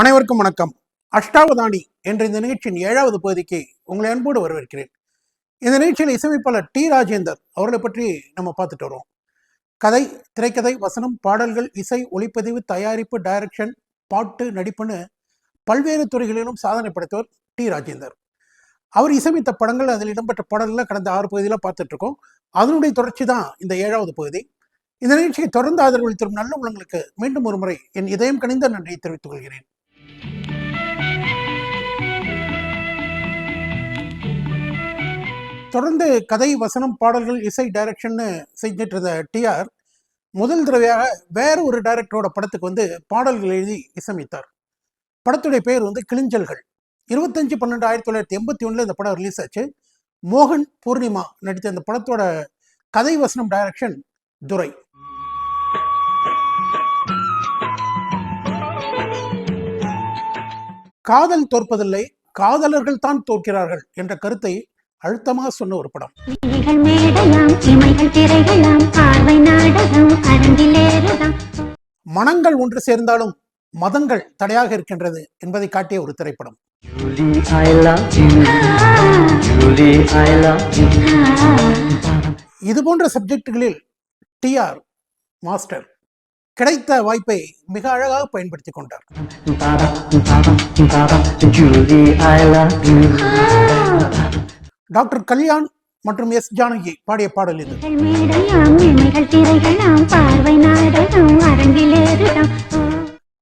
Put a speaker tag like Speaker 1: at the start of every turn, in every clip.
Speaker 1: அனைவருக்கும் வணக்கம். அஷ்டாவதானி என்ற இந்த நிகழ்ச்சியின் ஏழாவது பகுதிக்கு உங்களை அன்போடு வரவேற்கிறேன். இந்த நிகழ்ச்சியில் இசையமைப்பாளர் டி ராஜேந்தர் அவர்களை பற்றி நம்ம பார்த்துட்டு வரோம் கதை திரைக்கதை வசனம் பாடல்கள் இசை ஒளிப்பதிவு தயாரிப்பு டைரக்ஷன் பாட்டு நடிப்புன்னு பல்வேறு துறைகளிலும் சாதனை படைத்தவர் டி ராஜேந்தர். அவர் இசையமைத்த படங்கள் அதில் இடம்பெற்ற பாடல்களை கடந்த ஆறு பகுதியில் பார்த்துட்டு இருக்கோம். அதனுடைய தொடர்ச்சி தான் இந்த ஏழாவது பகுதி. இந்த நிகழ்ச்சியை தொடர்ந்து ஆதரவு நல்ல உள்ளங்களுக்கு மீண்டும் ஒரு முறை என் இதயம் கனிந்த நன்றியை தெரிவித்துக் கொள்கிறேன். தொடர்ந்து கதை வசனம் பாடல்கள் இசை டைரக்ஷன்னு செஞ்சுட்டு இருந்த டிஆர் முதல் தடவையாக வேற ஒரு டைரக்டரோட படத்துக்கு வந்து பாடல்கள் எழுதி இசையமைத்தார். படத்துடைய பெயர் வந்து கிளிஞ்சல்கள் இருபத்தஞ்சு பன்னெண்டு ஆயிரத்தி தொள்ளாயிரத்தி எண்பத்தி ஒன்றில் இந்த படம் ரிலீஸ் ஆச்சு. மோகன் பூர்ணிமா நடித்த இந்த படத்தோட கதை வசனம் டைரக்ஷன் துரை. காதல் தோற்பதில்லை காதலர்கள் தான் தோற்கிறார்கள் என்ற கருத்தை அழுத்தமாக சொன்ன ஒரு படம். மனங்கள் ஒன்று சேர்ந்தாலும் மதங்கள் தடையாக இருக்கின்றது என்பதை காட்டிய ஒரு திரைப்படம். இது போன்ற சப்ஜெக்டுகளில் டிஆர் மாஸ்டர் கிடைத்த வாய்ப்பை மிக அழகாக பயன்படுத்தி கொண்டார். டாக்டர் கல்யாண் மற்றும் எஸ் ஜானகி பாடிய பாடல் இது.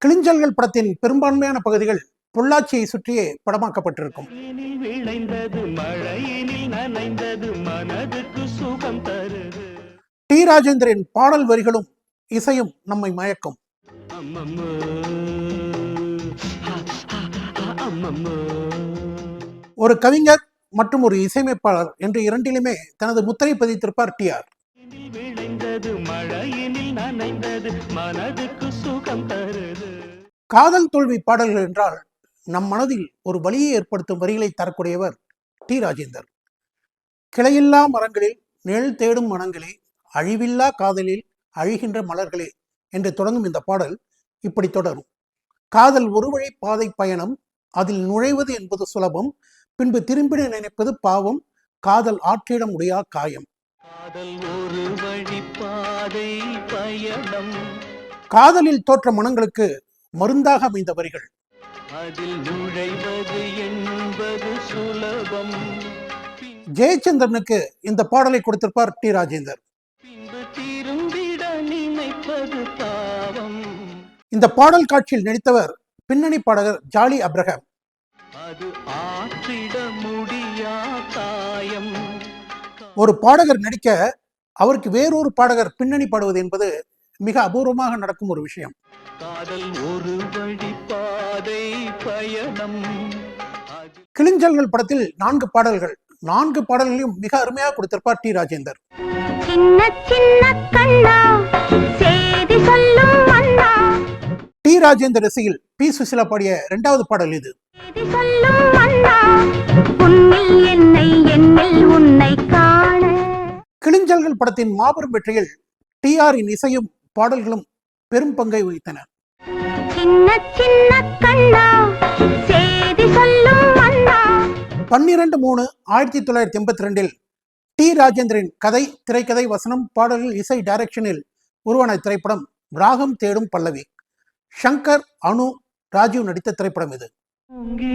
Speaker 1: கிளிஞ்சல்கள் படத்தின் பெரும்பான்மையான பகுதிகள் பொள்ளாச்சியை சுற்றியே படமாக்கப்பட்டிருக்கும்.
Speaker 2: மழையினில் விளைந்தது மழையினில் நனைந்தது மனதுக்கு சுகம் தருது.
Speaker 1: டி ராஜேந்திரன் பாடல் வரிகளும் இசையும் நம்மை மயக்கும். ஒரு கவிஞர் மற்றும் ஒரு இசையமைப்பாளர் என்று இரண்டிலுமே தனது முத்திரை பதித்திருப்பார்
Speaker 2: சுகம் தருது.
Speaker 1: காதல் தோல்வி பாடல்கள் என்றால் நம் மனதில் ஒரு வலியை ஏற்படுத்தும் வரிகளை தரக்கூடியவர் டி ராஜேந்தர். கிளையில்லா மரங்களில் நிழல் தேடும் மனங்களே அழிவில்லா காதலில் அழிகின்ற மலர்களே என்று தொடங்கும் இந்த பாடல் இப்படி தொடரும். காதல் ஒரு வழி பாதை பயணம் அதில் நுழைவது என்பது சுலபம் பின்பு திரும்பிட நினைப்பது பாவம் காதல் ஆற்றிட முடியா காயம். காதலில் தோற்ற மனங்களுக்கு மருந்தாக அமைந்த வரிகள்
Speaker 2: அதில் நுழைவது என்பது சுலபம்.
Speaker 1: ஜெயச்சந்திரனுக்கு இந்த பாடலை கொடுத்திருப்பார் டி. ராஜேந்தர். இந்த பாடல் காட்சியில் நடித்தவர் பின்னணி பாடகர் ஜாலி அப்ரஹாம்.
Speaker 2: அது
Speaker 1: ஒரு பாடகர் நடிக்க அவருக்கு வேறொரு பாடகர் பின்னணி பாடுவது என்பது மிக அபூர்வமாக நடக்கும் ஒரு விஷயம்.
Speaker 2: காதல் ஒரு வழி பாதை பயணம். அது
Speaker 1: கிளிஞ்சல்கள் படத்தில் நான்கு பாடல்கள். நான்கு பாடல்களையும் மிக அருமையாக கொடுத்திருப்பார் டி ராஜேந்தர். டி ராஜேந்தர் இசையில் பி சுசிலா பாடிய இரண்டாவது பாடல் இது.
Speaker 3: என்னை என்னில் உன்னை காண
Speaker 1: கிளிஞ்சல்கள் படத்தின் மாபெரும் வெற்றியில் டிஆரின் இசையும் பாடல்களும் பெரும் பங்கை வகித்தன.
Speaker 3: சின்ன சின்ன கண்ணா செய்தி சொல்லும் மன்னா
Speaker 1: பன்னிரண்டு மூணு ஆயிரத்தி தொள்ளாயிரத்தி எண்பத்தி ரெண்டில் டி ராஜேந்திரன் கதை திரைக்கதை வசனம் பாடல்கள் இசை டைரக்ஷனில் உருவான திரைப்படம் ராகம் தேடும் பல்லவி. ஷங்கர் அனு ராஜீவ் நடித்த திரைப்படம் இது. டி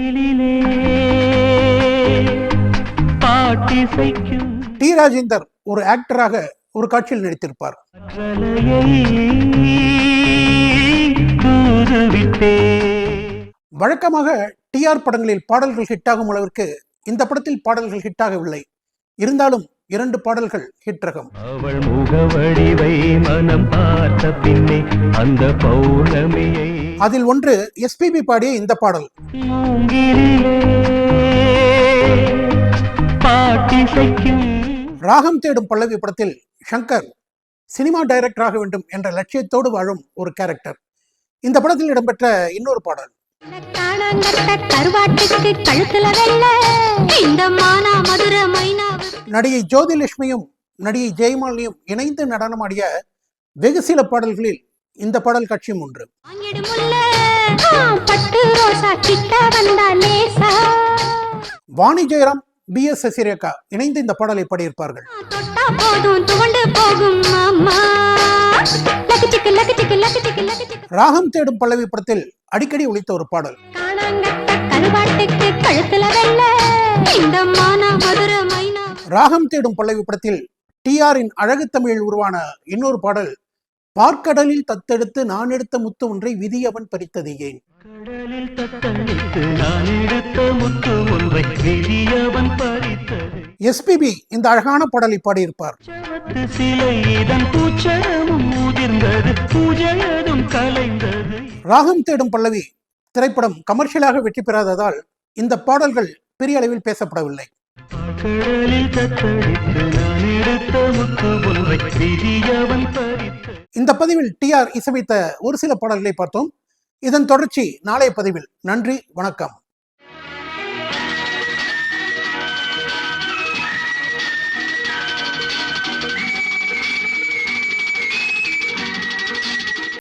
Speaker 1: ராஜேந்தர் ஒரு ஆக்டராக ஒரு காட்சியில் நடித்திருப்பார். வழக்கமாக டிஆர் படங்களில் பாடல்கள் ஹிட்டாகும் அளவிற்கு இந்த படத்தில் பாடல்கள் ஹிட்டாகவில்லை இருந்தாலும் இரண்டு பாடல்கள் ஹிட் ரகம்.
Speaker 2: அவள் முகவடிவை மனம் பார்த்த பின்னே அந்த பௌர்ணமியை
Speaker 1: அதில் ஒன்று எஸ்பிபி பாடிய இந்த பாடல்.
Speaker 2: பாட்டிசைக்கும்
Speaker 1: ராகம் தேடும் பல்லவி படத்தில் ஷங்கர் சினிமா டைரக்டர் ஆக வேண்டும் என்ற லட்சியத்தோடு வாழும் ஒரு கேரக்டர். இந்த படத்தில் இடம்பெற்ற இன்னொரு பாடல். நடிகை ஜோதிலட்சுமியும் நடிகை ஜெயமாலினியும் இணைந்து நடனமாடிய வெகு சில பாடல்களில் இந்த பாடல் காட்சியும் ஒன்று. வாணி ஜெயராம் பி எஸ் சசிரேகா இணைந்து இந்த பாடலை பாடியிருப்பார்கள். ராகம் தேடும் பல்லவி படத்தில் அடிக்கடி ஒலித்த ஒரு பாடல். ராகம் தேடும் பல்லவி படத்தில் டிஆரின் அழகு தமிழில் உருவான இன்னொரு பாடல் பார்க்கடலில் தத்தெடுத்து நான் எடுத்த முத்து ஒன்றை விதியவன் பறித்தது ஏன்?
Speaker 2: கடலில் தத்தளித்து நான் எடுத்த முத்து ஒன்றை விதியவன் பறித்தது.
Speaker 1: எஸ்பிபி இந்த அழகான பாடலை பாடியிருப்பார். ராகம் தேடும் பல்லவி திரைப்படம் கமர்ஷியலாக வெற்றி பெறாததால் இந்த பாடல்கள் பெரிய அளவில் பேசப்படவில்லை. இந்த பதிவில் டி ஆர் இசைத்த ஒரு சில பாடல்களை பார்த்தோம். இதன் தொடர்ச்சி நாளைய பதிவில். நன்றி வணக்கம்.